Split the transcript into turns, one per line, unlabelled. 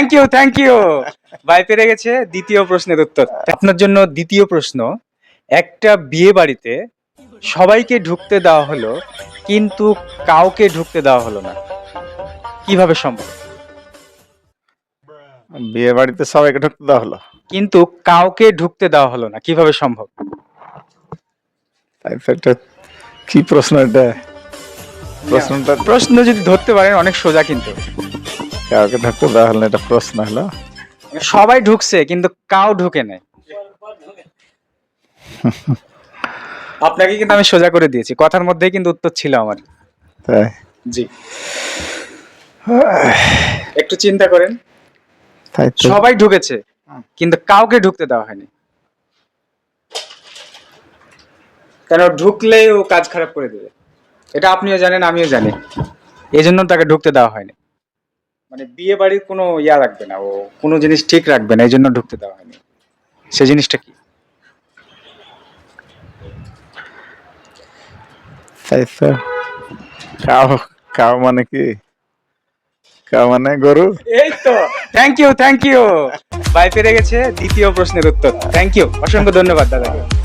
Thank you thank you ভাই পেরে গেছে দ্বিতীয় প্রশ্নের উত্তর। আপনার জন্য দ্বিতীয় প্রশ্ন একটা বিয়ে বাড়িতে সবাইকে ঢুকতে দেওয়া হলো কিন্তু কাউকে ঢুকতে দেওয়া হলো না। কীভাবে সম্ভব?
বিয়ে বাড়িতে সবাইকে ঢুকতে দেওয়া হলো।
কিন্তু কাউকে ঢুকতে দেওয়া হলো না। কীভাবে সম্ভব?
কি প্রশ্ন এটা? প্রশ্নটা
প্রশ্ন যদি ধরতে পারেন অনেক সোজা কিন্তু।
কাউকে ঢুকতে দেওয়া হলো এটা প্রশ্ন হলো।
সবাই ঢুকছে কিন্তু কাউ ঢুকে নাই। আপনাকে কিন্তু আমি সোজা করে দিয়েছি কথার মধ্যেই কিন্তু উত্তর ছিল আমার।
তাই?
জি। একটু চিন্তা করেন।
তাই
সবাই ঢুকেছে কিন্তু কাউকে ঢুকতে দেওয়া হয়নি। কেন ঢুকলেই ও কাজ খারাপ করে দেবে। এটা আপনিও জানেন আমিও জানি। এই জন্য তাকে ঢুকতে দেওয়া হয়নি। মানে বিয়ে বাড়ির কোনো ইয়া রাখবে না ও কোনো জিনিস ঠিক রাখবে না এই জন্য ঢুকতে দেওয়া হয়নি। সেই জিনিসটা কি?
কাউ কাউ মানে কি? কাউ মানে গরু?
এই তো। থ্যাংক ইউ থ্যাংক ইউ ভাই পেরে গেছে দ্বিতীয় প্রশ্নের উত্তর। থ্যাংক ইউ অসংখ্য ধন্যবাদ দাদাকে।